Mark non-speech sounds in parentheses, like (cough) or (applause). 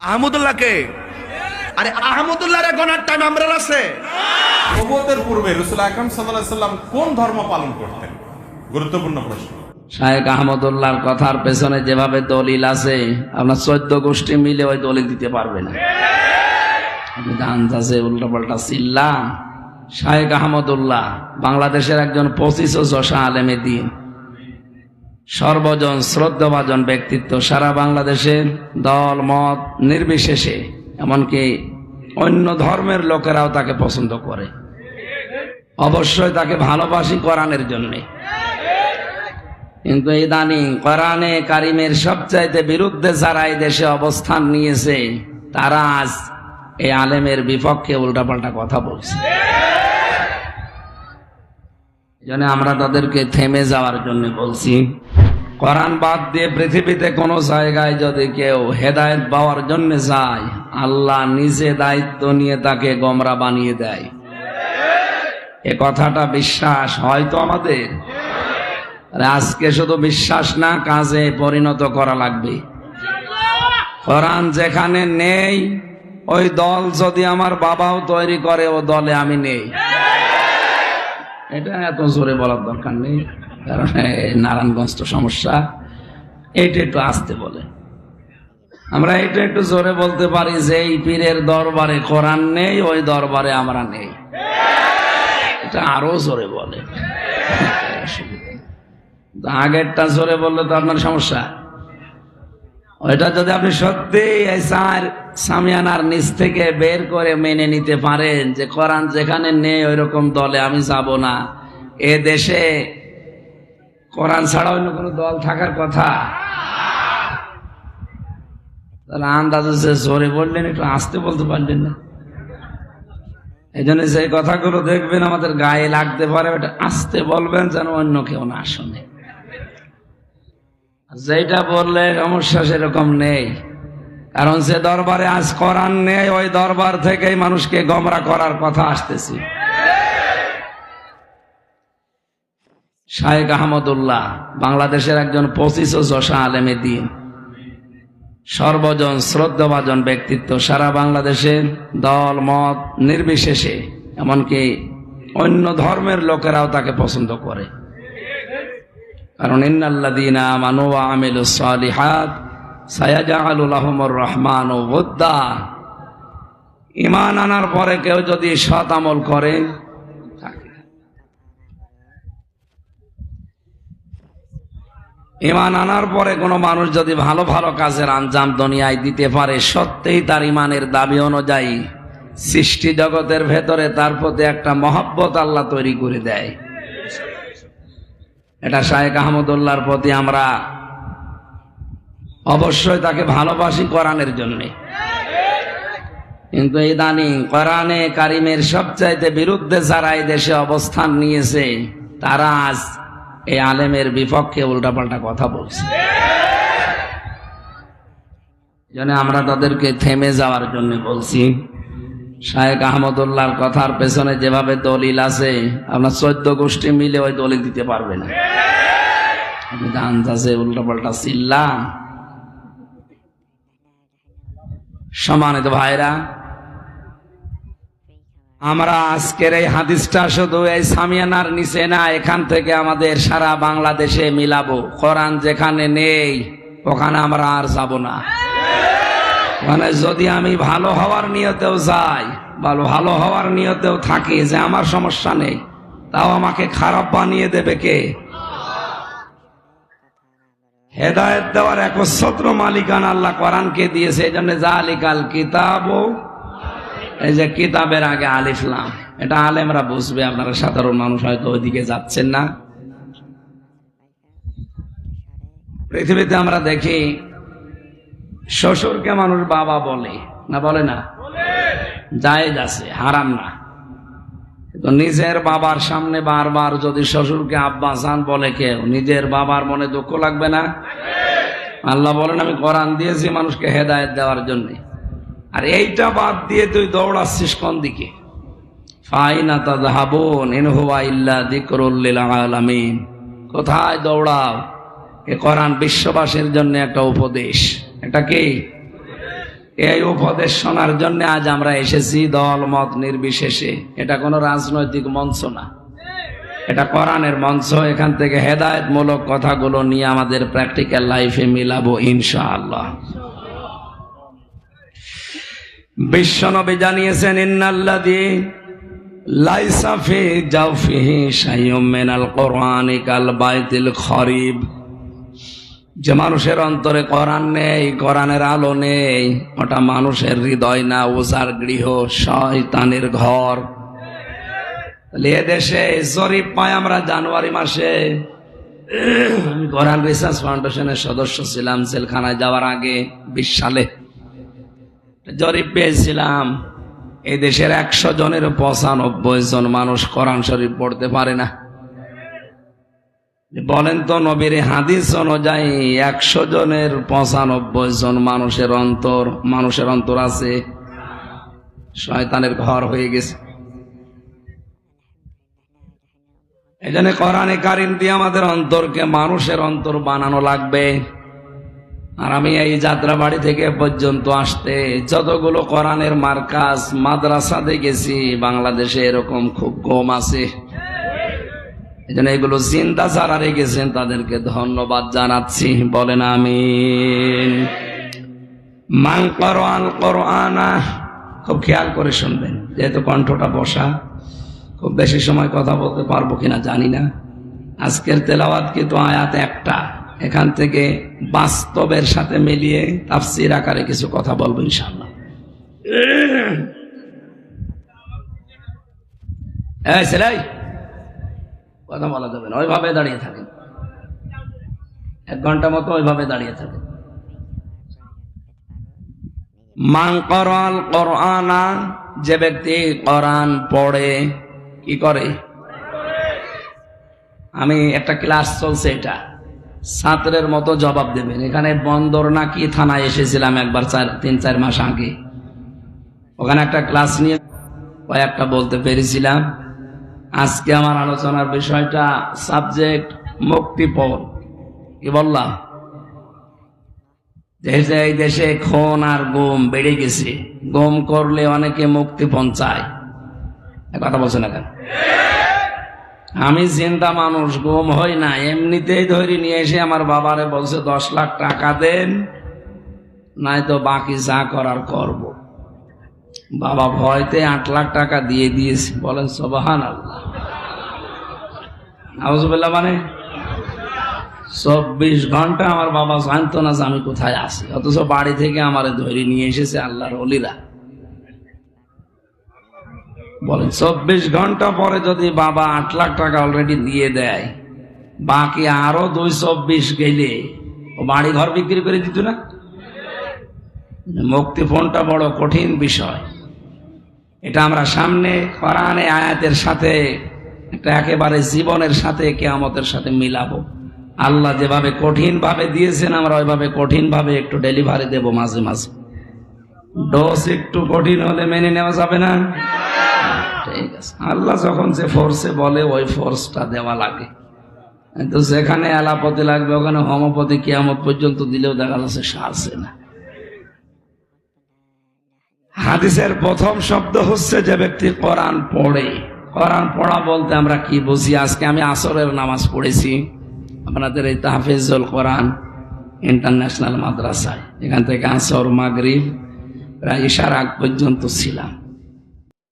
আহমদুল্লাহকে। আরে আহমদুল্লাহর টাইম আমরা আছে। নবতের পূর্বে রসুল আকরম সাল্লাহ সাল্লাম কোন ধর্ম পালন করতেন? গুরুত্বপূর্ণ প্রশ্ন। শায়েক আহমদুল্লাহর কথার পেছনে যেভাবে দলিল আছে আপনার চোদ্দ গোষ্ঠী মিলে ওই দলিল দিতে পারবে না। আপনি চিল্লা। শায়েক আহমদুল্লাহ বাংলাদেশের একজন পঁচিশ ও আলেমে দিন। সর্বজন শ্রদ্ধাভাজন ব্যক্তিত্ব সারা বাংলাদেশের দল, মত নির্বিশেষে, এমনকি অন্য ধর্মের লোকেরাও তাকে পছন্দ করে। অবশ্যই তাকে ভালোবাসি কোরআনের জন্যে। কিন্তু ইদানিং কোরআনে কারিমের সবচাইতে বিরুদ্ধে যারা এই দেশে অবস্থান নিয়েছে, তারা আজ এই আলেমের বিপক্ষে উল্টাপাল্টা কথা বলছে। জন্য আমরা তাদেরকে থেমে যাওয়ার জন্য বলছি। কোরআন বাদ দিয়ে পৃথিবীতে কোনো জায়গায় যদি কেউ হেদায়েত পাওয়ার জন্য যায়, আল্লাহ নিজে দায়িত্ব নিয়ে তাকে গমরা বানিয়ে দেয়। এ কথাটা বিশ্বাস হয়তো আমাদের? আর আজকে শুধু বিশ্বাস না, কাজে পরিণত করা লাগবে। কোরআন যেখানে নেই, ওই দল যদি আমার বাবাও তৈরি করে, ও দলে আমি নেই। এটা এত জোরে বলার দরকার নেই, কারণ নারায়ণগঞ্জ তো সমস্যা। এটা একটু আসতে বলে। আমরা এটা একটু জোরে বলতে পারি যে এই পীরের দরবারে কোরআন নেই, ওই দরবারে আমরা নেই। এটা আরও জোরে বলে। (laughs) আগেরটা জোরে বললে তো আপনার সমস্যা। ওইটা যদি আপনি সত্যি এই চার সামিয়ানার নিচ থেকে বের করে মেনে নিতে পারেন যে কোরআন যেখানে নেই ওই রকম দলে আমি যাব না। এ দেশে কোরআন ছাড়া অন্য কোনো দল থাকার কথা। তাহলে আন্দাজ যে জোরে বললেন, একটু আসতে বলতে পারলেন না। এই জন্য যে কথাগুলো দেখবেন আমাদের গায়ে লাগতে পারে, ওটা আসতে বলবেন যেন অন্য কেউ না শোনে। যেটা বললে সমস্যা সেরকম নেই। কারণ যে দরবারে আজ করার নেই, ওই দরবার থেকেই মানুষকে গমরা করার কথা আসতেছি। শায়েক আহমদুল্লাহ বাংলাদেশের একজন পঁচিশ যশা আলেমে দিন। সর্বজন শ্রদ্ধাভাজন ব্যক্তিত্ব সারা বাংলাদেশের দল, মত, নির্বিশেষে। এমনকি অন্য ধর্মের লোকেরাও তাকে পছন্দ করে। কারণ ইন্নাল্লাদিনা মানু আমিলু সালিহাত সায়াজাহালুল রহমান ও বোদ্দা ইমান আনার পরে কেউ যদি সৎ আমল করে। ইমান আনার পরে কোনো মানুষ যদি ভালো ভালো কাজের আঞ্জাম দুনিয়ায় দিতে পারে, সত্যিই তার ইমানের দাবি অনুযায়ী সৃষ্টি জগতের ভেতরে তার প্রতি একটা মহব্বত আল্লাহ তৈরি করে দেয় এটা শায়েক আহমদুল্লাহর প্রতি আমরা অবশ্যই তাকে ভালোবাসি কোরআনের জন্যে। কিন্তু ইদানিং কোরআনে কারিমের সবচাইতে বিরুদ্ধে যারা এই দেশে অবস্থান নিয়েছে, তারা আজ এই আলেমের বিপক্ষে উল্টাপাল্টা কথা বলছে। জন্য আমরা তাদেরকে থেমে যাওয়ার জন্য বলছি শায়েক আহমদুল্লাহর কথার পেছনে যেভাবে দলিল আছে, আপনার চোদ্দ গোষ্ঠী মিলে ওই দলিল দিতে পারবে না। আপনি গান আছে উল্টাপাল্টা চিল্লা। সমানিত ভাইরা, আমরা আজকের এই হাদিসটা শুধু এই সামিয়ানার নিচে না, এখান থেকে আমাদের সারা বাংলাদেশে মিলাবো। কোরআন যেখানে নেই, ওখানে আমরা আর যাব না। মানে যদি আমি ভালো হওয়ার নিয়তেও যাই, ভালো ভালো হওয়ার নিয়তেও থাকি যে আমার সমস্যা নেই, তাও আমাকে খারাপ বানিয়ে দেবে কে? হেদায়ত দেওয়ার এক একচ্ছত্র মালিকান আল্লাহ কোরআনকে দিয়েছে, এই জন্য যা জালিকাল কিতাব। এই যে কিতাবের আগে আলিফলাম এটা আলেমরা বুঝবে, আপনারা সাধারণ মানুষ হয়তো ওইদিকে যাচ্ছেন না। পৃথিবীতে আমরা দেখি শ্বশুরকে মানুষ বাবা বলে না বলে না? জায়েজ আছে হারাম না। তো নিজের বাবার সামনে বারবার যদি শ্বশুরকে আব্বা জান বলে কেউ নিজের বাবার মনে দুঃখ লাগবে না? আল্লাহ বলেন আমি কোরআন দিয়েছি মানুষকে হেদায়েত দেওয়ার জন্য। আর এইটা বাদ দিয়ে তুই দৌড়াচ্ছিস কোন দিকে? ফাইনা তাদহাবুন ইন হুয়া ইল্লা যিকরুল লিল আলামিন। কোথায় দৌড়াও? এ কোরআন বিশ্ববাসীর জন্য একটা উপদেশ। এটা কি? এই উপদেশ শোনার জন্য আজ আমরা এসেছি দল, মত নির্বিশেষে। এটা কোনো রাজনৈতিক মঞ্চ না। এটা কোরআনের মঞ্চ। এখান থেকে হেদায়তমূলক কথাগুলো নিয়ে আমাদের প্র্যাকটিক্যাল লাইফে মিলাবো ইনশাআল্লাহ। বিশ্বনবী জানিয়েছেন, ইন্নাল্লাযী লাইসা ফি জাওফিহি শাইয়ুম মিনাল কোরআনি কাল বাইতিল খরিব। যে মানুষের অন্তরে কোরআন নেই, কোরআনের আলো নেই, ওটা মানুষের হৃদয় না ওজার গৃহ, শয়তানের ঘর। এ দেশে জরিপ পাই আমরা জানুয়ারি মাসে। আমি কোরআন রিসার্চ ফাউন্ডেশনের সদস্য ছিলাম জেলখানায় যাওয়ার আগে, বিশ সালে। জরিপ পেয়েছিলাম। এই দেশের একশো জনের পঁচানব্বই জন মানুষ কোরআন শরীফ পড়তে পারে না। বলেন তো নবীর হাদিস অনুযায়ী একশো জনের পঁচানব্বই জন মানুষের অন্তর মানুষের অন্তর আছে। শয়তানের ঘর হয়ে গেছে। এই জন্য কোরআনে কারিম দিয়ে আমাদের অন্তরকে মানুষের অন্তর বানানো লাগবে। আর আমি এই যাত্রা বাড়ি থেকে পর্যন্ত আসতে যতগুলো কোরআনের মার্কাজ মাদ্রাসা দেখেছি বাংলাদেশে এরকম খুব কম আছে। এই জন্য এগুলো চিন্তা ছাড়া রেখেছেন তাদেরকে ধন্যবাদ জানাচ্ছি। বলেন আমিন। মান কোরআন কোরআনা, খুব খেয়াল করে শুনবেন। যেহেতু কণ্ঠটা বসা, খুব বেশি সময় কথা বলতে পারব কিনা জানি না। আজকের তেলাওয়াত কিন্তু আয়াত একটা। এখান থেকে বাস্তবের সাথে মিলিয়ে তাফসির আকারে কিছু কথা বলব ইনশাল্লাহ এই ছেলে কথা বলা যাবে না। ওইভাবে দাঁড়িয়ে থাকেন। এক ঘণ্টা মতো ওইভাবে দাঁড়িয়ে থাকেন। মান করল যে ব্যক্তি কোরআন পড়ে, কি করে? আমি একটা ক্লাস চলছে এটা। ছাত্রের মতো জবাব দেবেন। এখানে বন্দর নাকি থানায় এসেছিলাম একবার চার, তিন, চার মাস আগে। ওখানে একটা ক্লাস নিয়ে কয়েকটা বলতে পেরেছিলাম। আজকে আমার আলোচনার বিষয়টা সাবজেক্ট মুক্তিপণ। কি বললাম এই দেশে খুন আর গুম বেড়ে গেছে, গুম করলে অনেকে মুক্তিপণ চায়। কথা বলছে না কেন? আমি চিন্তা মানুষ, গুম হই না, এমনিতেই ধরে নিয়ে এসে আমার বাবারে বলছে, দশ লাখ টাকা দেন নাই তো বাকি যা করার করব। বাবা ভয়তে আট লাখ টাকা দিয়ে দিয়েছে। বলেন সবহান আল্লাহ মানে? চব্বিশ ঘণ্টা আমার বাবা জানতো না যে আমি কোথায় আছি। অথচ বাড়ি থেকে আমার ধরে নিয়ে এসেছে আল্লাহর অলিরা বলেন, চব্বিশ ঘণ্টা পরে যদি বাবা আট লাখ টাকা অলরেডি দিয়ে দেয়, বাকি আরও দুই চব্বিশ গেলে ও বাড়ি ঘর বিক্রি করে দিত না? মুক্তিপণটা বড় কঠিন বিষয়। এটা আমরা সামনে কোরআনে আয়াতের সাথে একটা একেবারে জীবনের সাথে, কেয়ামতের সাথে মিলাবো। আল্লাহ যেভাবে কঠিন ভাবে দিয়েছেন, আমরা ওইভাবে কঠিন ভাবে একটু ডেলিভারি দেব মাঝে মাঝে। ডোজ একটু কঠিন হলে মেনে নেওয়া যাবে না? ঠিক আছে। আল্লাহ যখন যে ফোর্সে বলে, ওই ফোর্সটা দেওয়া লাগে। কিন্তু যেখানে এলাপতি লাগবে, ওখানে হোমোপতি কেয়ামত পর্যন্ত দিলেও দেখা যাচ্ছে সারছে না। হাদিসের প্রথম শব্দ হচ্ছে যে ব্যক্তি কোরআন পড়ে। কোরআন পড়া বলতে আমরা কি বুঝি? আজকে আমি আসরের নামাজ পড়েছি। আপনাদের এই তাহফিজুল কোরআন ইন্টারন্যাশনাল মাদ্রাসায়। এখান থেকে আসর, মাগরিব, প্রায় ইশার আগ পর্যন্ত ছিলাম।